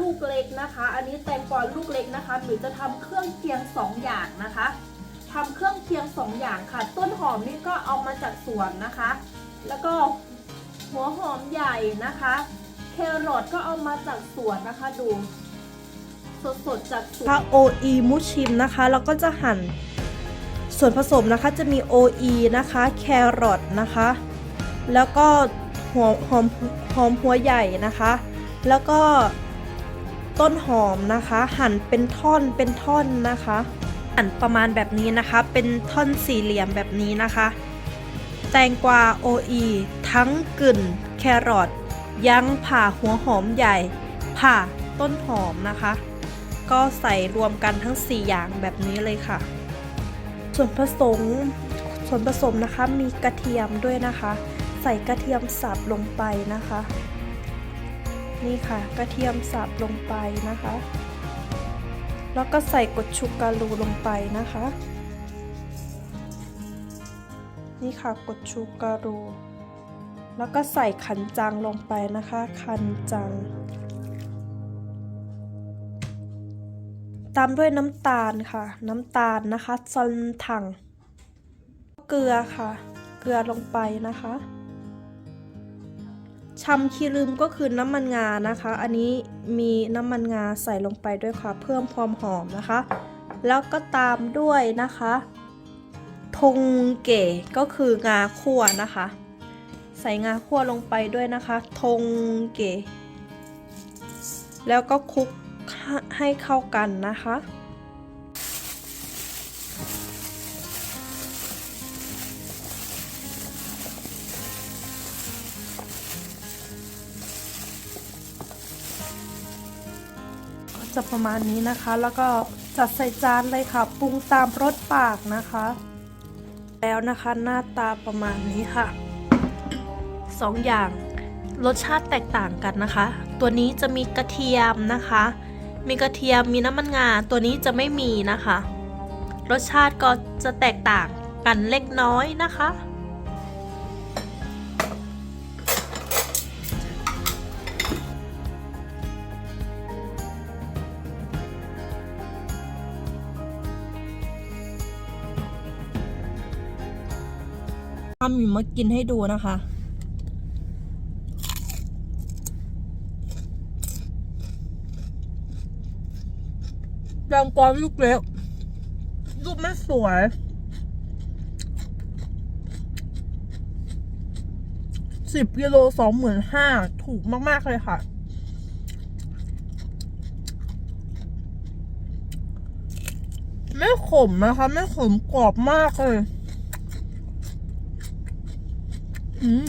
ลูกเล็กนะคะ อันนี้แตงกวาลูกเล็กนะคะหรือจะทำเครื่องเคียงสองอย่างนะคะทำเครื่องเคียงสองอย่างค่ะ ต้นหอมนี่ก็เอามาจากสวนนะคะ แล้วก็หัวหอมใหญ่นะคะแครอทก็เอามาจากสวนนะคะดูสดๆจากสวนถ้า OE มุชิมนะคะเราก็จะหั่นส่วนผสมนะคะจะมี OE นะคะแครอทนะคะ แล้วก็หัวหอมหอมหัวใหญ่นะคะ แล้วก็ ต้นหอมนะคะ หั่นเป็นท่อนเป็นท่อนนะคะ หั่นประมาณแบบนี้นะคะ เป็นท่อนสี่เหลี่ยมแบบนี้นะคะ แตงกวา OE ทั้งกึ่น แครอทยังผ่าหัวหอมใหญ่ ผ่าต้นหอมนะคะ ก็ใส่รวมกันทั้ง 4 อย่างแบบนี้เลยค่ะ ส่วนผสมส่วนผสมนะคะมีกระเทียมด้วยนะคะ ใส่กระเทียมสับลงไปนะคะ นี่ค่ะ กระเทียมสับลงไปนะคะ แล้วก็ใส่กดชูการูลงไปนะคะ นี่ค่ะกดชูการู แล้วก็ใส่ขันจังลงไปนะคะ ขันจัง ตามด้วยน้ำตาลค่ะ น้ำตาลนะคะซอนถัง เกลือค่ะ เกลือลงไปนะคะ ชำคีลืมก็คือน้ำมันงานะคะ อันนี้มีน้ำมันงาใส่ลงไปด้วยค่ะ เพิ่มความหอมนะคะ แล้วก็ตามด้วยนะคะ ทงเก๋ก็คืองาคั่วนะคะ ใส่งาคั่วลงไปด้วยนะคะ ทงเก๋แล้วก็คลุกให้เข้ากันนะคะ จะประมาณนี้นะคะ แล้วก็จัดใส่จานเลยค่ะ ปรุงตามรสปากนะคะ แล้วนะคะหน้าตาประมาณนี้ค่ะสองอย่างรสชาติแตกต่างกันนะคะ ตัวนี้จะมีกระเทียมนะคะ มีกระเทียมมีน้ำมันงา ตัวนี้จะไม่มีนะคะ รสชาติก็จะแตกต่างกันเล็กน้อยนะคะ ทำอยู่มากินให้ดูนะคะ แตงกวาลูกเล็กรูปไม่สวย สิบกิโลสองหมื่นห้า ถูกมาก ๆ เลยค่ะไม่ขมนะคะ ไม่ขมกรอบมากเลย อืม